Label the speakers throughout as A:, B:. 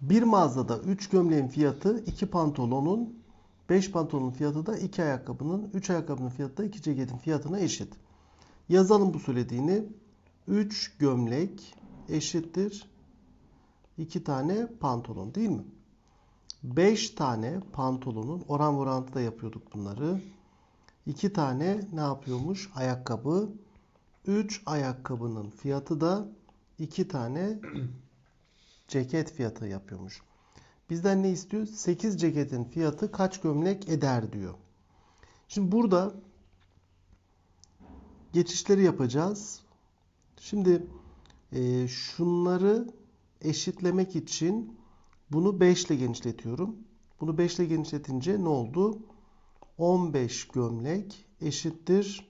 A: Bir mağazada 3 gömleğin fiyatı 2 pantolonun, 5 pantolonun fiyatı da 2 ayakkabının, 3 ayakkabının fiyatı da 2 ceketin fiyatına eşit. Yazalım bu söylediğini. 3 gömlek eşittir 2 tane pantolon değil mi? 5 tane pantolonun oran orantıda yapıyorduk bunları. 2 tane ne yapıyormuş? Ayakkabı. 3 ayakkabının fiyatı da 2 tane ceket fiyatı yapıyormuş. Bizden ne istiyor? 8 ceketin fiyatı kaç gömlek eder diyor. Şimdi burada geçişleri yapacağız. Şimdi e, şunları eşitlemek için bunu 5 ile genişletiyorum. Bunu 5 ile genişletince ne oldu? 15 gömlek eşittir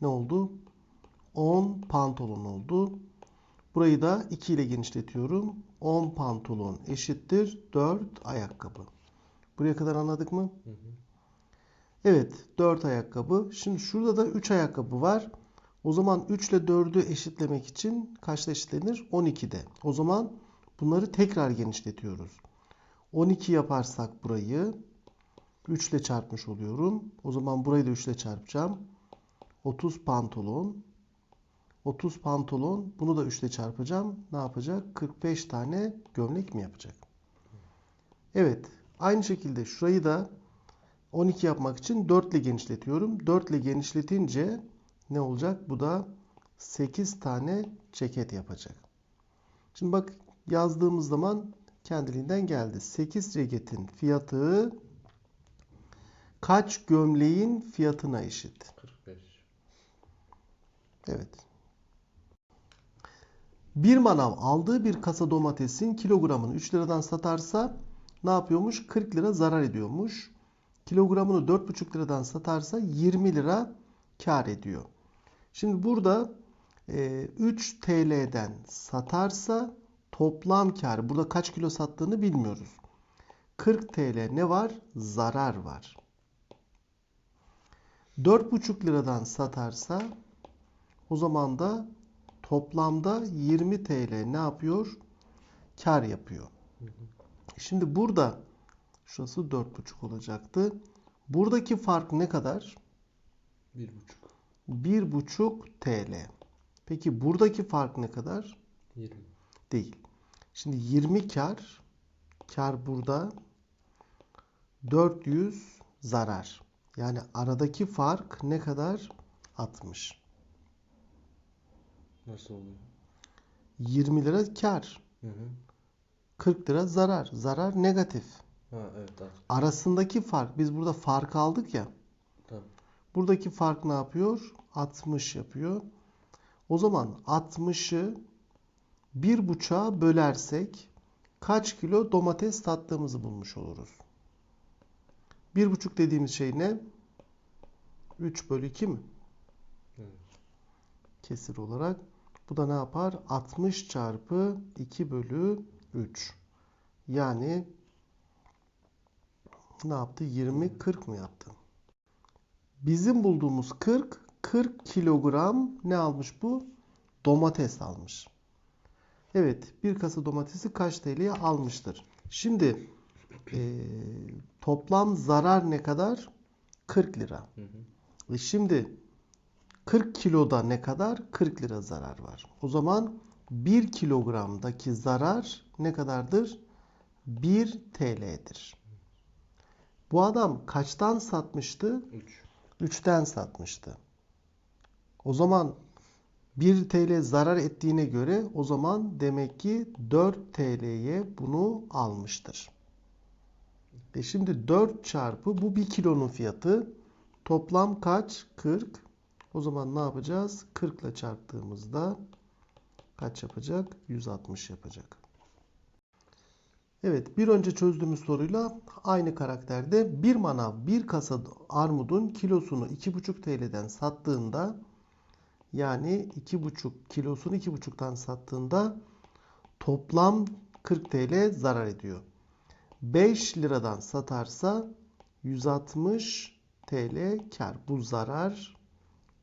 A: ne oldu? 10 pantolon oldu. Burayı da 2 ile genişletiyorum. 10 pantolon eşittir 4 ayakkabı. Buraya kadar anladık mı? Evet 4 ayakkabı. Şimdi şurada da 3 ayakkabı var. O zaman 3 ile 4'ü eşitlemek için kaçta eşitlenir? 12'de. O zaman bunları tekrar genişletiyoruz. 12 yaparsak burayı 3 ile çarpmış oluyorum. O zaman burayı da 3 ile çarpacağım. 30 pantolon. 30 pantolon. Bunu da 3 ile çarpacağım. Ne yapacak? 45 tane gömlek mi yapacak? Evet. Aynı şekilde şurayı da 12 yapmak için 4 ile genişletiyorum. 4 ile genişletince ne olacak? Bu da 8 tane ceket yapacak. Şimdi bak yazdığımız zaman kendiliğinden geldi. 8 ceketin fiyatı kaç gömleğin fiyatına eşit?
B: 45.
A: Evet. Bir manav aldığı bir kasa domatesin kilogramını 3 liradan satarsa ne yapıyormuş? 40 lira zarar ediyormuş. Kilogramını 4,5 liradan satarsa 20 lira kar ediyor. Şimdi burada e, 3 TL'den satarsa toplam kar. Burada kaç kilo sattığını bilmiyoruz. 40 TL ne var? Zarar var. 4,5 liradan satarsa o zaman da toplamda 20 TL ne yapıyor? Kar yapıyor. Şimdi burada şurası 4,5 olacaktı. Buradaki fark ne kadar?
B: 1,5.
A: 1,5 TL. Peki buradaki fark ne kadar?
B: 20.
A: Değil. Şimdi 20 kar. Kar burada. 400 zarar. Yani aradaki fark ne kadar? 60.
B: Nasıl oluyor?
A: 20 lira kar.
B: Hı hı.
A: 40 lira zarar. Zarar negatif.
B: Ha evet tamam.
A: Arasındaki fark. Biz burada fark aldık ya.
B: Tamam.
A: Buradaki fark ne yapıyor? 60 yapıyor. O zaman 60'ı bir buçuğa bölersek kaç kilo domates sattığımızı bulmuş oluruz. Bir buçuk dediğimiz şey ne? 3 bölü 2 mi?
B: Evet.
A: Kesir olarak. Bu da ne yapar? 60 çarpı 2 bölü 3. Yani ne yaptı? 20, 40 mı yaptı? Bizim bulduğumuz 40, 40 kilogram ne almış bu? Domates almış. Evet, bir kasa domatesi kaç TL'ye almıştır? Şimdi eee, toplam zarar ne kadar? 40 lira.
B: Hı hı.
A: Ve şimdi 40 kiloda ne kadar? 40 lira zarar var. O zaman 1 kilogramdaki zarar ne kadardır? 1 TL'dir. Bu adam kaçtan satmıştı?
B: 3.
A: 3'ten satmıştı. O zaman 1 TL zarar ettiğine göre o zaman demek ki 4 TL'ye bunu almıştır. E şimdi 4 çarpı bu 1 kilonun fiyatı toplam kaç? 40. O zaman ne yapacağız? 40 ile çarptığımızda kaç yapacak? 160 yapacak. Evet, bir önce çözdüğümüz soruyla aynı karakterde bir manav bir kasa armudun kilosunu 2,5 TL'den sattığında yani 2,5 kilosunu 2,5'tan sattığında toplam 40 TL zarar ediyor. 5 liradan satarsa 160 TL kar. Bu zarar,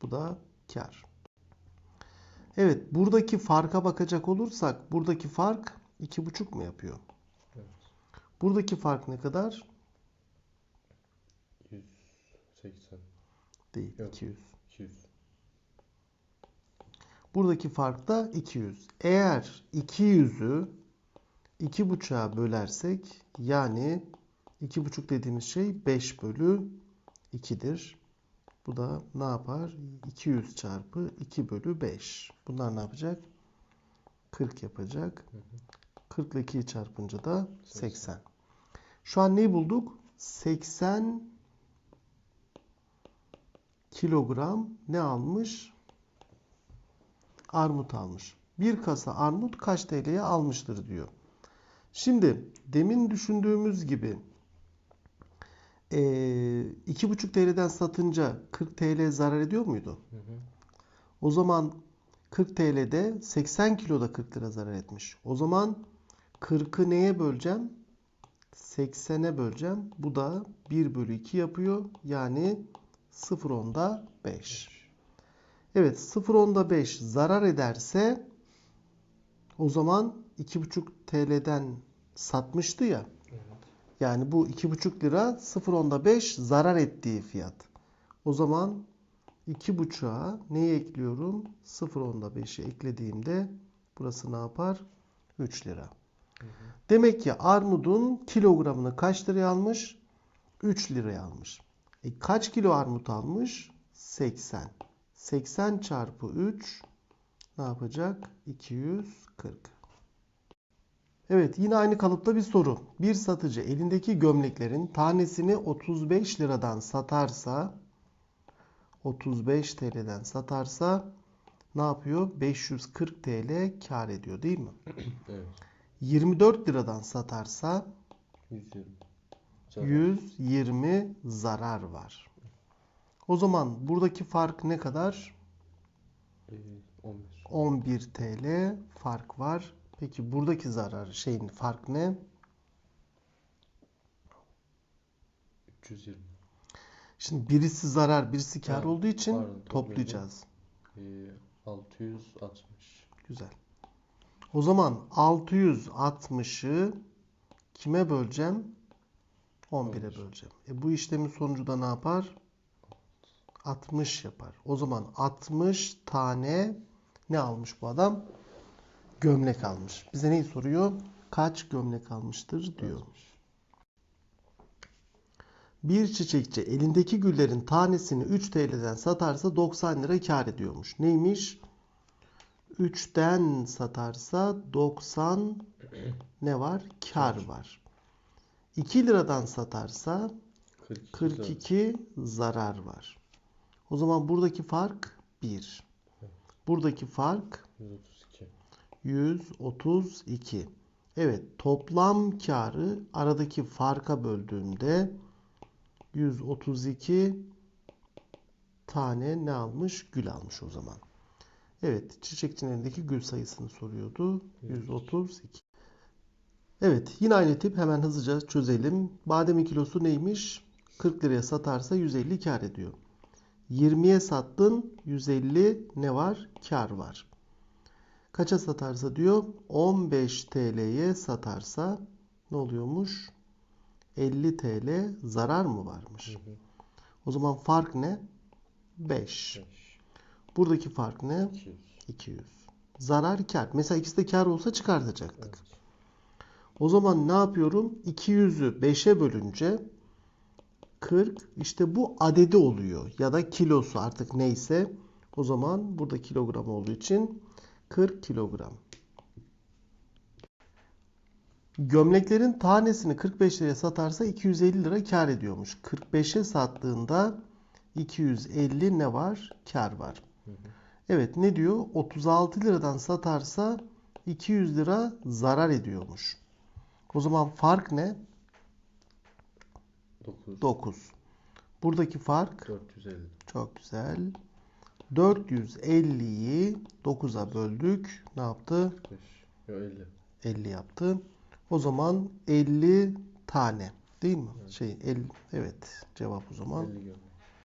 A: bu da kar. Evet, buradaki farka bakacak olursak buradaki fark 2,5 mu yapıyor? Buradaki fark ne kadar?
B: 180.
A: Değil.
B: Yok.
A: 200.
B: 200.
A: Buradaki fark da 200. Eğer 200'ü 2,5'a bölersek yani 2,5 dediğimiz şey 5 bölü 2'dir. Bu da ne yapar? 200 çarpı 2 bölü 5. Bunlar ne yapacak? 40 yapacak. 40 ile 2'yi çarpınca da 80. Şu an neyi bulduk? 80 kilogram ne almış? Armut almış. Bir kasa armut kaç TL'ye almıştır diyor. Şimdi demin düşündüğümüz gibi eee 2,5 TL'den satınca 40 TL zarar ediyor muydu?
B: Hı hı.
A: O zaman 40 TL'de 80 kiloda 40 lira zarar etmiş. O zaman 40'ı neye böleceğim? 80'e böleceğim. Bu da 1 bölü 2 yapıyor. Yani 0 onda 5. Evet 0 onda 5 zarar ederse o zaman 2,5 TL'den satmıştı ya. Yani bu 2,5 lira 0 onda 5 zarar ettiği fiyat. O zaman 2,5'a neyi ekliyorum? 0 onda 5'i eklediğimde burası ne yapar? 3 lira. Demek ki armudun kilogramını kaç liraya almış? 3 liraya almış. E kaç kilo armut almış? 80. 80 çarpı 3 ne yapacak? 240. Evet yine aynı kalıpta bir soru. Bir satıcı elindeki gömleklerin tanesini 35 liradan satarsa 35 TL'den satarsa ne yapıyor? 540 TL kar ediyor değil mi?
B: Evet.
A: 24 liradan satarsa
B: 120. Zarar.
A: 120 zarar var. O zaman buradaki fark ne kadar?
B: Ee, 11.
A: 11 TL fark var. Peki buradaki zarar şeyin fark ne?
B: 320.
A: Şimdi birisi zarar, birisi kar
B: Ha,
A: olduğu için
B: pardon,
A: toplayacağız.
B: Ee, 660.
A: Güzel. O zaman 660'ı kime böleceğim? 11'e
B: 11.
A: böleceğim. E bu işlemin sonucu da ne yapar? 60 yapar. O zaman 60 tane ne almış bu adam? Gömlek almış. Bize neyi soruyor? Kaç gömlek almıştır diyor. Bir çiçekçi elindeki güllerin tanesini 3 TL'den satarsa 90 lira kar ediyormuş. Neymiş? 3'ten satarsa 90 ne var? Kar var. 2 liradan satarsa
B: 42.
A: 42 zarar var. O zaman buradaki fark 1. Buradaki fark
B: 132.
A: 132. Evet, toplam karı aradaki farka böldüğümde 132 tane ne almış? Gül almış o zaman. Evet, çiçekçinin elindeki gül sayısını soruyordu. 132. Evet, yine aynı tip hemen hızlıca çözelim. Bademin kilosu neymiş? 40 liraya satarsa 150 kar ediyor. 20'ye sattın 150 ne var? Kar var. Kaça satarsa diyor 15 TL'ye satarsa ne oluyormuş? 50 TL zarar mı varmış?
B: Hı hı.
A: O zaman fark ne? 5.
B: 5.
A: Buradaki fark ne?
B: 200.
A: 200. Zarar kar. Mesela ikisi de kar olsa çıkartacaktık.
B: Evet.
A: O zaman ne yapıyorum? 200'ü 5'e bölünce 40 işte bu adedi oluyor ya da kilosu artık neyse. O zaman burada kilogram olduğu için 40 kilogram. Gömleklerin tanesini 45 liraya satarsa 250 lira kar ediyormuş. 45'e sattığında 250 ne var? Kar var. Evet ne diyor? 36 liradan satarsa 200 lira zarar ediyormuş. O zaman fark ne?
B: 9.
A: 9. Buradaki fark
B: 450.
A: çok güzel. 450'yi 9'a böldük. Ne yaptı?
B: 5. Yok 50.
A: 50 yaptı. O zaman 50 tane değil mi?
B: Evet.
A: Şey 50 evet cevap o zaman
B: 50 gömlek.